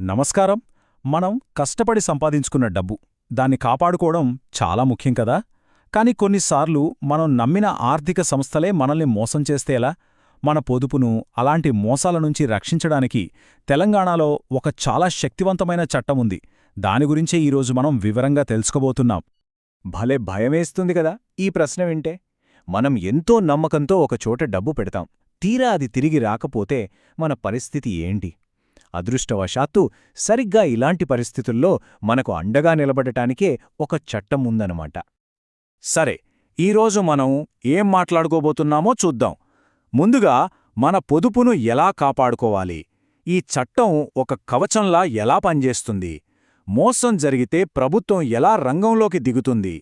నమస్కారం. మనం కష్టపడి సంపాదించుకున్న డబ్బు దాన్ని కాపాడుకోవడం చాలా ముఖ్యం కదా. కాని కొన్నిసార్లు మనం నమ్మిన ఆర్థిక సంస్థలే మనల్ని మోసం చేస్తేలా మన పొదుపును అలాంటి మోసాల నుంచి రక్షించడానికి తెలంగాణలో ఒక చాలా శక్తివంతమైన చట్టం ఉంది. దాని గురించే ఈరోజు మనం వివరంగా తెలుసుకోబోతున్నాం. భలే భయమేస్తుంది కదా ఈ ప్రశ్న వింటే. మనం ఎంతో నమ్మకంతో ఒక చోట డబ్బు పెడతాం. తీరా అది తిరిగి రాకపోతే మన పరిస్థితి ఏంటి? అదృష్టవశాత్తు సరిగ్గా ఇలాంటి పరిస్థితుల్లో మనకు అండగా నిలబడటానికే ఒక చట్టం ఉందన్నమాట. సరే ఈరోజు మనం ఏం మాట్లాడుకోబోతున్నామో చూద్దాం. ముందుగా మన పొదుపును ఎలా కాపాడుకోవాలి? ఈ చట్టం ఒక కవచంలా ఎలా పనిచేస్తుంది? మోసం జరిగితే ప్రభుత్వం ఎలా రంగంలోకి దిగుతుంది?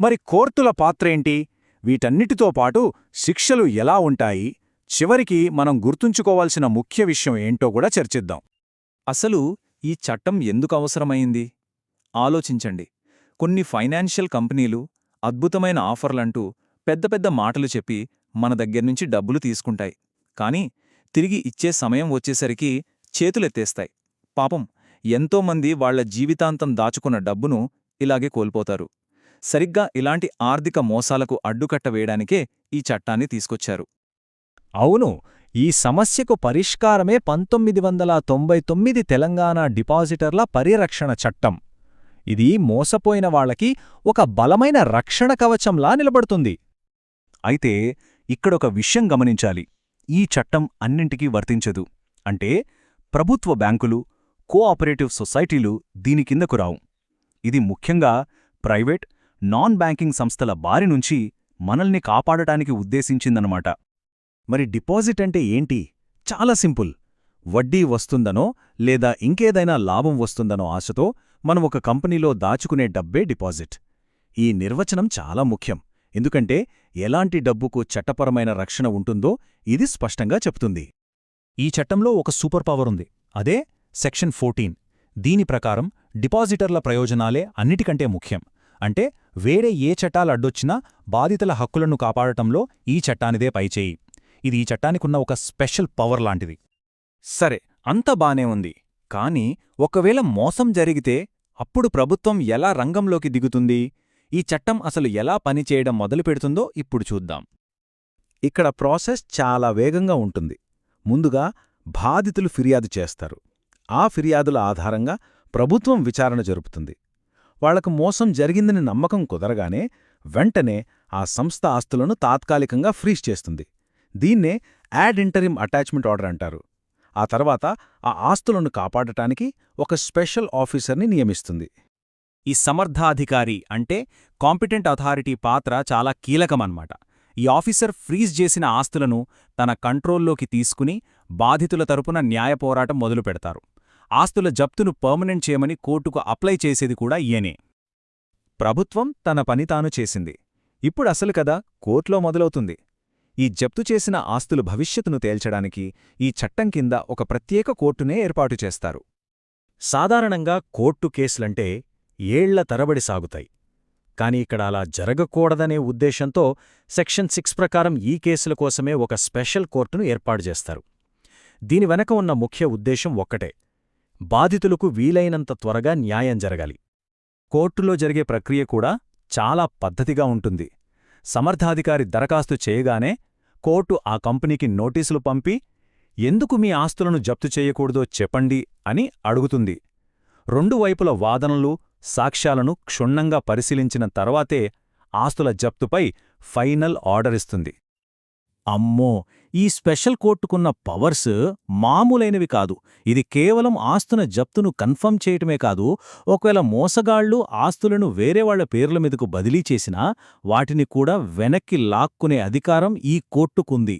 మరి కోర్టుల పాత్రేంటి వీటన్నిటితో పాటు శిక్షలు ఎలా ఉంటాయి? చివరికి మనం గుర్తుంచుకోవాల్సిన ముఖ్య విషయం ఏంటో కూడా చర్చిద్దాం. అసలు ఈ చట్టం ఎందుకు అవసరమైంది? ఆలోచించండి. కొన్ని ఫైనాన్షియల్ కంపెనీలు అద్భుతమైన ఆఫర్లంటూ పెద్ద పెద్ద మాటలు చెప్పి మన దగ్గర్నుంచి డబ్బులు తీసుకుంటాయి. కాని తిరిగి ఇచ్చే సమయం వచ్చేసరికి చేతులెత్తేస్తాయి. పాపం ఎంతోమంది వాళ్ళ జీవితాంతం దాచుకున్న డబ్బును ఇలాగే కోల్పోతారు. సరిగ్గా ఇలాంటి ఆర్థిక మోసాలకు అడ్డుకట్ట వేయడానికే ఈ చట్టాన్ని తీసుకొచ్చారు. అవును ఈ సమస్యకు పరిష్కారమే పంతొమ్మిది వందల తొంభై తొమ్మిది తెలంగాణ డిపాజిటర్ల పరిరక్షణ చట్టం. ఇది మోసపోయిన వాళ్ళకి ఒక బలమైన రక్షణ కవచంలా నిలబడుతుంది. అయితే ఇక్కడొక విషయం గమనించాలి. ఈ చట్టం అన్నింటికీ వర్తించదు. అంటే ప్రభుత్వ బ్యాంకులు కోఆపరేటివ్ సొసైటీలు దీని కిందకు రావు. ఇది ముఖ్యంగా ప్రైవేట్ నాన్ బ్యాంకింగ్ సంస్థల బారి నుంచి మనల్ని కాపాడటానికి ఉద్దేశించిందనమాట మరి డిపాజిట్ అంటే ఏంటి? చాలా సింపుల్. వడ్డీ వస్తుందనో లేదా ఇంకేదైనా లాభం వస్తుందనో ఆశతో మనం ఒక కంపెనీలో దాచుకునే డబ్బే డిపాజిట్. ఈ నిర్వచనం చాలా ముఖ్యం. ఎందుకంటే ఎలాంటి డబ్బుకు చట్టపరమైన రక్షణ ఉంటుందో ఇది స్పష్టంగా చెప్తుంది. ఈ చట్టంలో ఒక సూపర్ పవర్ ఉంది. అదే సెక్షన్ ఫోర్టీన్. దీని ప్రకారం డిపాజిటర్ల ప్రయోజనాలే అన్నిటికంటే ముఖ్యం. అంటే వేరే ఏ చట్టాలడ్డొచ్చినా బాధితుల హక్కులను కాపాడటంలో ఈ చట్టానిదే పైచేయి. ఇది ఈ చట్టానికున్న ఒక స్పెషల్ పవర్ లాంటిది. సరే అంత బానే ఉంది. కాని ఒకవేళ మోసం జరిగితే అప్పుడు ప్రభుత్వం ఎలా రంగంలోకి దిగుతుంది? ఈ చట్టం అసలు ఎలా పనిచేయడం మొదలుపెడుతుందో ఇప్పుడు చూద్దాం. ఇక్కడ ప్రాసెస్ చాలా వేగంగా ఉంటుంది. ముందుగా బాధితులు ఫిర్యాదు చేస్తారు. ఆ ఫిర్యాదుల ఆధారంగా ప్రభుత్వం విచారణ జరుపుతుంది. వాళ్ళకు మోసం జరిగిందని నమ్మకం కుదరగానే వెంటనే ఆ సంస్థ ఆస్తులను తాత్కాలికంగా ఫ్రీజ్ చేస్తుంది. దీన్నే యాడ్ ఇంటరిమ్ అటాచ్మెంట్ ఆర్డర్ అంటారు. ఆ తర్వాత ఆ ఆస్తులను కాపాడటానికి ఒక స్పెషల్ ఆఫీసర్ని నియమిస్తుంది. ఈ సమర్థాధికారి అంటే కాంపిటెంట్ అథారిటీ పాత్ర చాలా కీలకమన్నమాట. ఈ ఆఫీసర్ ఫ్రీజ్ చేసిన ఆస్తులను తన కంట్రోల్లోకి తీసుకుని బాధితుల తరపున న్యాయ పోరాటం మొదలుపెడతారు ఆస్తుల జప్తును పర్మనెంట్ చేయమని కోర్టుకు అప్లై చేసేది కూడా ఈయనే. ప్రభుత్వం తన పని తాను చేసింది. ఇప్పుడు అసలు కదా కోర్టులో మొదలవుతుంది. ఈ జప్తు చేసిన ఆస్తులు భవిష్యత్తును తేల్చడానికి ఈ చట్టం కింద ఒక ప్రత్యేక కోర్టునే ఏర్పాటు చేస్తారు. సాధారణంగా కోర్టు కేసులంటే ఏళ్ళ తరబడి సాగుతాయి. కాని ఇక్కడ అలా జరగకూడదనే ఉద్దేశంతో సెక్షన్ సిక్స్ ప్రకారం ఈ కేసుల కోసమే ఒక స్పెషల్ కోర్టును ఏర్పాటు చేస్తారు. దీని వెనక ఉన్న ముఖ్య ఉద్దేశం ఒక్కటే. బాధితులకు వీలైనంత త్వరగా న్యాయం జరగాలి. కోర్టులో జరిగే ప్రక్రియ కూడా చాలా పద్ధతిగా ఉంటుంది. సమర్థాధికారి దరఖాస్తు చేయగానే కోర్టు ఆ కంపెనీకి నోటీసులు పంపి ఎందుకు మీ ఆస్తులను జప్తు చేయకూడదో చెప్పండి అని అడుగుతుంది. రెండు వైపుల వాదనలు సాక్ష్యాలను క్షుణ్ణంగా పరిశీలించిన తర్వాతే ఆస్తుల జప్తుపై ఫైనల్ ఆర్డరిస్తుంది అమ్మో ఈ స్పెషల్ కోర్టుకున్న పవర్స్ మామూలైనవి కాదు. ఇది కేవలం ఆస్తుల జప్తును కన్ఫర్మ్ చేయటమే కాదు ఒకవేళ మోసగాళ్ళు ఆస్తులను వేరేవాళ్ళ పేర్ల మీదకు బదిలీ చేసినా వాటిని కూడా వెనక్కి లాక్కునే అధికారం ఈ కోర్టుకుంది.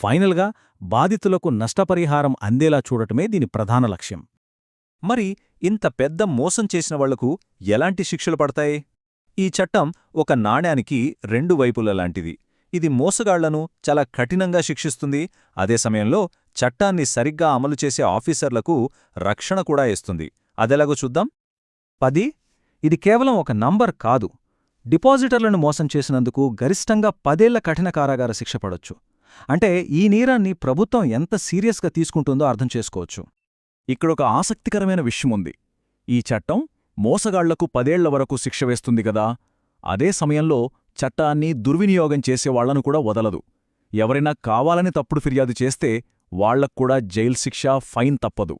ఫైనల్గా బాధితులకు నష్టపరిహారం అందేలా చూడటమే దీని ప్రధాన లక్ష్యం. మరి ఇంత పెద్ద మోసం చేసిన వాళ్ళకు ఎలాంటి శిక్షలు పడతాయి? ఈ చట్టం ఒక నాణ్యానికి రెండు వైపుల లాంటిది ఇది మోసగాళ్ళను చాలా కఠినంగా శిక్షిస్తుంది. అదే సమయంలో చట్టాన్ని సరిగ్గా అమలు చేసే ఆఫీసర్లకు రక్షణ కూడా ఇస్తుంది. అదెలాగో చూద్దాం. పది ఇది కేవలం ఒక నంబర్ కాదు. డిపాజిటర్లను మోసం చేసినందుకు గరిష్టంగా పదేళ్ళ కఠిన కారాగార శిక్ష పడొచ్చు. అంటే ఈ నేరాన్ని ప్రభుత్వం ఎంత సీరియస్గా తీసుకుంటుందో అర్థం చేసుకోవచ్చు. ఇక్కడొక ఆసక్తికరమైన విషయముంది ఈ చట్టం మోసగాళ్ళకు పదేళ్ళ వరకు శిక్ష వేస్తుంది గదా అదే సమయంలో చట్టాన్ని దుర్వినియోగం చేసేవాళ్ళను కూడా వదలదు. ఎవరైనా కావాలని తప్పుడు ఫిర్యాదు చేస్తే వాళ్ళక్కూడా జైలు శిక్ష ఫైన్ తప్పదు.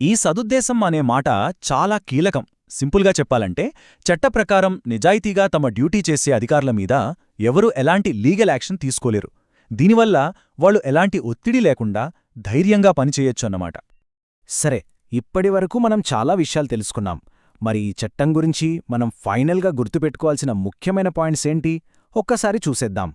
ఈ సదుద్దేశం అనే మాట చాలా కీలకం. సింపుల్గా చెప్పాలంటే చట్టప్రకారం నిజాయితీగా తమ డ్యూటీ చేసే అధికారుల మీద ఎవరూ ఎలాంటి లీగల్ యాక్షన్ తీసుకోలేరు. దీనివల్ల వాళ్ళు ఎలాంటి ఒత్తిడి లేకుండా ధైర్యంగా పనిచేయొచ్చన్నమాట సరే ఇప్పటివరకు మనం చాలా విషయాలు తెలుసుకున్నాం. మరి ఈ చట్టం గురించి మనం ఫైనల్గా గుర్తుపెట్టుకోవాల్సిన ముఖ్యమైన పాయింట్స్ ఏంటి? ఒక్కసారి చూసేద్దాం.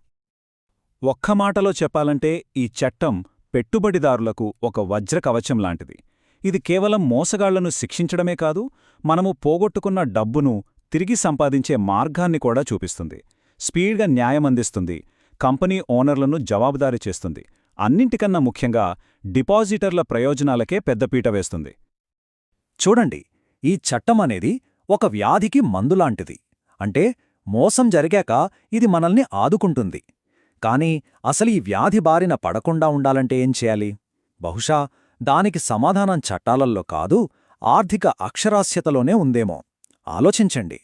ఒక్క మాటలో చెప్పాలంటే ఈ చట్టం పెట్టుబడిదారులకు ఒక వజ్ర కవచం లాంటిది. ఇది కేవలం మోసగాళ్ళను శిక్షించడమే కాదు మనము పోగొట్టుకున్న డబ్బును తిరిగి సంపాదించే మార్గాన్ని కూడా చూపిస్తుంది. స్పీడ్గా న్యాయం అందిస్తుంది. కంపెనీ ఓనర్లను జవాబుదారీ చేస్తుంది. అన్నింటికన్నా ముఖ్యంగా డిపాజిటర్ల ప్రయోజనాలకే పెద్దపీట వేస్తుంది. చూడండి ఈ చట్టం అనేది ఒక వ్యాధికి మందులాంటిది. అంటే మోసం జరిగాక ఇది మనల్ని ఆదుకుంటుంది. కాని అసలు ఈ వ్యాధి బారిన పడకుండా ఉండాలంటే ఏం చేయాలి? బహుశా దానికి సమాధానం చట్టాలల్లో కాదు ఆర్థిక అక్షరాస్యతలోనే ఉందేమో. ఆలోచించండి.